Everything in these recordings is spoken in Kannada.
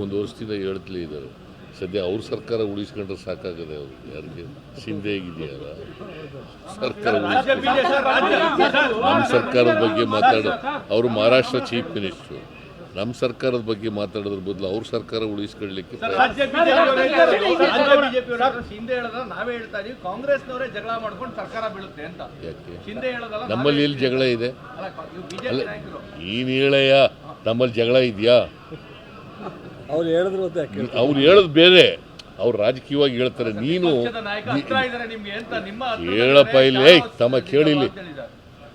ಒಂದು ವರ್ಷದಿಂದ ಹೇಳ್ತಲೇ ಇದ್ದಾರೆ. ಸದ್ಯ ಅವ್ರ ಸರ್ಕಾರ ಉಳಿಸ್ಕೊಂಡ್ರೆ ಸಾಕಾಗದೆ ಅವ್ರು ಯಾರಿಗೆ? ಶಿಂದೆ ಆಗಿದೆಯಲ್ಲ ಸರ್ಕಾರ ನಮ್ಮ ಸರ್ಕಾರದ ಬಗ್ಗೆ ಮಾತಾಡೋ ಅವರು ಮಹಾರಾಷ್ಟ್ರ ಚೀಫ್ ಮಿನಿಸ್ಟ್ರು. ನಮ್ಮ ಸರ್ಕಾರದ ಬಗ್ಗೆ ಮಾತಾಡೋದ್ರ ಬದಲು ಅವ್ರ ಸರ್ಕಾರ ಉಳಿಸ್ಕೊಳ್ಳಿಕ್ಕೆ ನಾವೇ ಹೇಳ್ತಾ ಇದೀವಿ. ಕಾಂಗ್ರೆಸ್ನವರೇ ಜಗಳ ಮಾಡ್ಕೊಂಡು ಸರ್ಕಾರ ಬೀಳುತ್ತೆ ಅಂತ. ಯಾಕೆ? ಹಿಂದೆ ಹೇಳೋದಲ್ಲ ನಮ್ಮಲ್ಲಿ ಎಲ್ಲಿ ಜಗಳ ಇದೆ? ಅಲ್ಲ ನೀಳಯ್ಯ ನಾಯಕರು. ನೀನು ಹೇಳಯ್ಯ ನಮ್ಮಲ್ಲಿ ಜಗಳ ಇದೆಯಾ? ಅವ್ರು ಹೇಳಿದ್ರು ಅವ್ರು ಹೇಳೋದು ಬೇರೆ. ಅವ್ರು ರಾಜಕೀಯವಾಗಿ ಹೇಳ್ತಾರೆ ನೀನು ನಾಯಕ ಹತ್ರ ಇದಾರೆ ನಿಮ್ಗೆ ಅಂತ ನಿಮ್ಮ ಹತ್ರ ಹೇಳಪ್ಪ ಇಲ್ಲಿ, ಏಯ್, ತಮ್ಮ ಕೇಳಿಲಿ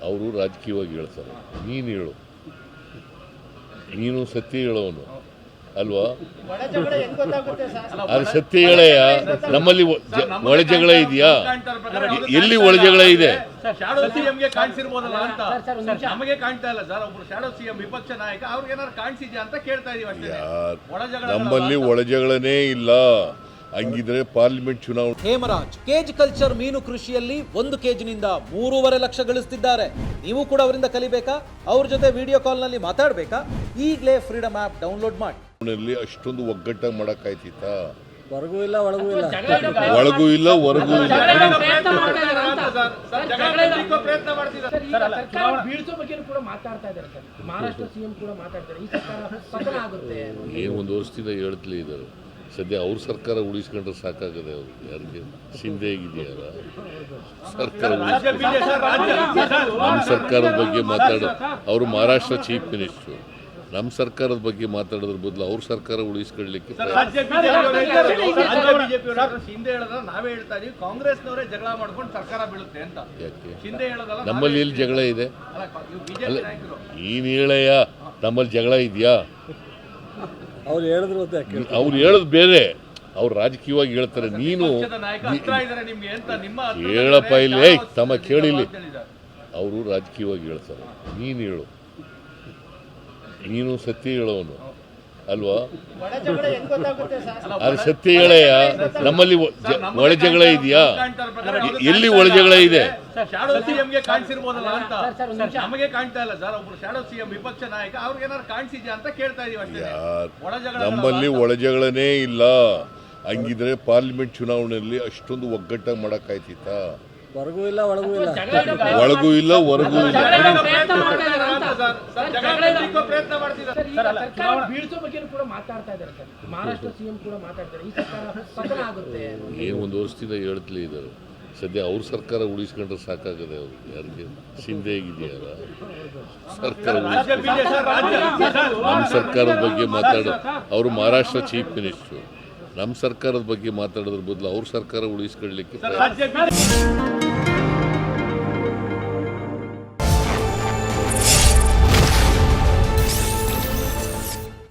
ಅವರು ರಾಜಕೀಯವಾಗಿ ಹೇಳ್ತಾರೆ ನೀನು ಹೇಳು. ನೀನು ಸತ್ಯ ಹೇಳೋನು ಅಲ್ವಾ? ಅದು ಸತ್ಯ ಹೇಳಯ್ಯ? ನಮ್ಮಲ್ಲಿ ಒಳಜಗಳ ಇದೆಯಾ? ಎಲ್ಲಿ ಒಳಜಗಳ ಒಳ ಜಗಳ ಇದೆ? ನಮ್ಮಲ್ಲಿ ಒಳಜಗಳನೇ ಇಲ್ಲ. ಹಂಗಿದ್ರೆ ಪಾರ್ಲಿಮೆಂಟ್ ಚುನಾವಣೆ. ಹೇಮರಾಜ್ ಕೇಜ್ ಕಲ್ಚರ್ ಮೀನು ಕೃಷಿಯಲ್ಲಿ ಒಂದು ಕೇಜಿನಿಂದ ಮೂರುವರೆ ಲಕ್ಷ ಗಳಿಸ್ತಿದ್ದಾರೆ. ನೀವು ಕೂಡ ಅವರಿಂದ ಕಲಿಬೇಕಾ? ಅವ್ರ ಜೊತೆ ವಿಡಿಯೋ ಕಾಲ್ನಲ್ಲಿ ಮಾತಾಡಬೇಕಾ? ಈಗಲೇ ಫ್ರೀಡಮ್ ಆ್ಯಪ್ ಡೌನ್ಲೋಡ್ ಮಾಡಿ. ಅಷ್ಟೊಂದು ಒಗ್ಗಟ್ಟ ಮಾಡಕ್ಕಾಯ್ತಿತ್ತ? ಹೊರಗೂ ಇಲ್ಲ ಒಳಗೂ ಇಲ್ಲ. ಒಳಗೂ ಇಲ್ಲ ಹೊರಗೂ ಇಲ್ಲ. ಒಂದು ವರ್ಷದಿಂದ ಹೇಳ್ತಲೇ ಇದ್ದಾರೆ. ಸದ್ಯ ಅವ್ರ ಸರ್ಕಾರ ಉಳಿಸ್ಕೊಂಡ್ರೆ ಸಾಕಾಗದೆ ಅವ್ರು ಯಾರಿಗೆ? ಸಿಂಧೆ ಆಗಿದೆಯಲ್ಲ? ಸರ್ಕಾರ ನಮ್ಮ ಸರ್ಕಾರದ ಬಗ್ಗೆ ಮಾತಾಡೋ ಅವರು ಮಹಾರಾಷ್ಟ್ರ ಚೀಫ್ ಮಿನಿಸ್ಟ್ರು. ನಮ್ಮ ಸರ್ಕಾರದ ಬಗ್ಗೆ ಮಾತಾಡೋದ್ರ ಬದಲು ಅವ್ರ ಸರ್ಕಾರ ಉಳಿಸ್ಕೊಳ್ಳಿಕ್ಕೆ ಯಾಕೆ? ನಮ್ಮಲ್ಲಿ ಇಲ್ಲಿ ಜಗಳ ಇದೆ. ನೀನು ಹೇಳಯ್ಯ ನಮ್ಮಲ್ಲಿ ಜಗಳ ಇದೆಯಾ? ಅವ್ರು ಹೇಳಿದ್ರು ಅವ್ರು ಹೇಳೋದು ಬೇರೆ. ಅವ್ರು ರಾಜಕೀಯವಾಗಿ ಹೇಳ್ತಾರೆ ನೀನು ಪಕ್ಷದ ನಾಯಕ ಹತ್ರ ಇದಾರೆ ನಿಮ್ಗೆ ಅಂತ ನಿಮ್ಮ ಹತ್ರ ಹೇಳಪ್ಪ ಇಲ್ಲಿ, ಏಯ್, ತಮ್ಮ ಕೇಳಿಲಿ ಕೇಳಿಲ್ಲಿ. ಅವರು ರಾಜಕೀಯವಾಗಿ ಹೇಳ್ತಾರೆ. ನೀನು ಹೇಳು. ನೀನು ಸತ್ಯ ಹೇಳೋನು ಅಲ್ವಾ? ಅದು ಸತ್ಯ ಹೇಳಯ್ಯ. ನಮ್ಮಲ್ಲಿ ಒಳಜಗಳ ಇದೆಯಾ? ಎಲ್ಲಿ ಒಳಜಗಳ ಒಳ ಜಗಳ ಇದೆ? ನಮ್ಮಲ್ಲಿ ಒಳಜಗಳನೇ ಇಲ್ಲ. ಹಂಗಿದ್ರೆ ಪಾರ್ಲಿಮೆಂಟ್ ಚುನಾವಣೆಯಲ್ಲಿ ಅಷ್ಟೊಂದು ಒಗ್ಗಟ್ಟಾಗಿ ಮಾಡಕ್ಕಾಯ್ತಿತ್ತ ಹೊರಗೂ ಇಲ್ಲ ಒಳಗೂ ಇಲ್ಲ. ಒಳಗೂ ಇಲ್ಲ ಹೊರಗೂ ಇಲ್ಲ. ಏನು ಒಂದು ವರ್ಷದಿಂದ ಹೇಳ್ತಲೇ ಇದ್ದಾರೆ. ಸದ್ಯ ಅವ್ರ ಸರ್ಕಾರ ಉಳಿಸ್ಕೊಂಡ್ರೆ ಸಾಕಾಗದೆ ಅವ್ರು. ಯಾರಿಗೆ? ಸಿಂಧೆ ಆಗಿದೆಯಲ್ಲ. ಸರ್ಕಾರ ನಮ್ಮ ಸರ್ಕಾರದ ಬಗ್ಗೆ ಮಾತಾಡೋ ಅವರು ಮಹಾರಾಷ್ಟ್ರ ಚೀಫ್ ಮಿನಿಸ್ಟ್ರು. ನಮ್ಮ ಸರ್ಕಾರದ ಬಗ್ಗೆ ಮಾತಾಡೋದ್ರ ಬದಲು ಅವ್ರ ಸರ್ಕಾರ ಉಳಿಸ್ಕೊಳ್ಳಿಕ್ಕೆ